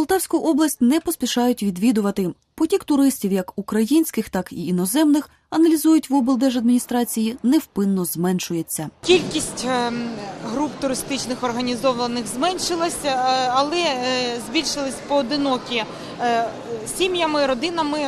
Полтавську область не поспішають відвідувати. Потік туристів, як українських, так і іноземних, аналізують в облдержадміністрації, невпинно зменшується. Кількість е, груп туристичних організованих зменшилася, е, але е, збільшились поодинокі е, сім'ями, родинами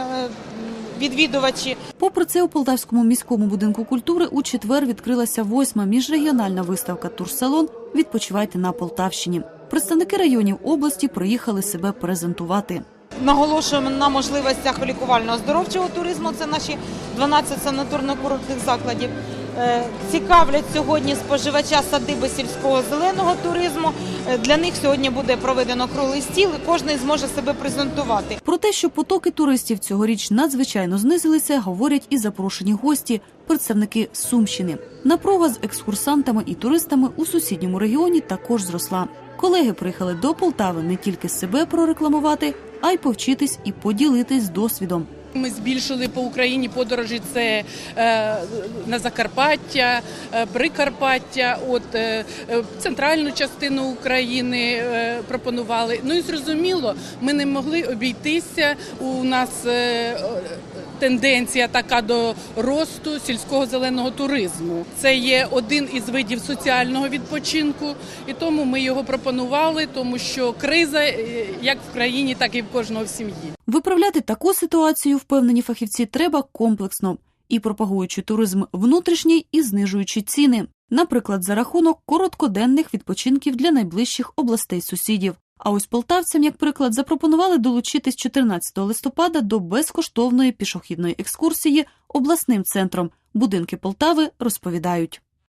відвідувачі. Попри це, у Полтавському міському будинку культури у четвер відкрилася восьма міжрегіональна виставка Турсалон Відпочивайте на Полтавщині. Представники районів області приїхали себе презентувати. Наголошуємо на можливостях лікувально-оздоровчого туризму. Це наші 12 санаторно-курортних закладів. Е, Цікавлять сьогодні споживача садиби сільського зеленого туризму. Е, Для них сьогодні буде проведено круглий стіл, і кожен зможе себе презентувати. Про те, що потоки туристів цьогоріч надзвичайно знизилися, говорять і запрошені гості, представники Сумщини. Напруга з екскурсантами і туристами у сусідньому регіоні також зросла. Колеги приїхали до Полтави не тільки себе прорекламувати, а й повчитись і поділитись досвідом. Ми збільшили по Україні подорожі це е, на Закарпаття, е, Прикарпаття, от е, е, центральну частину України е, пропонували. Ну і зрозуміло, ми не могли обійтися. У нас е, тенденція така до росту сільського зеленого туризму. Це є один із видів соціального відпочинку, і тому ми його пропонували, тому що криза е, як в країні, так і в кожного в сім'ї. Виправляти таку ситуацію, впевнені фахівці, треба комплексно і пропагуючи туризм внутрішній і знижуючи ціни, наприклад, за рахунок короткоденних відпочинків для найближчих областей сусідів. А ось полтавцям, як приклад, запропонували долучитись 14 листопада до безкоштовної пішохідної екскурсії обласним центром. Будинки Полтави розповідають.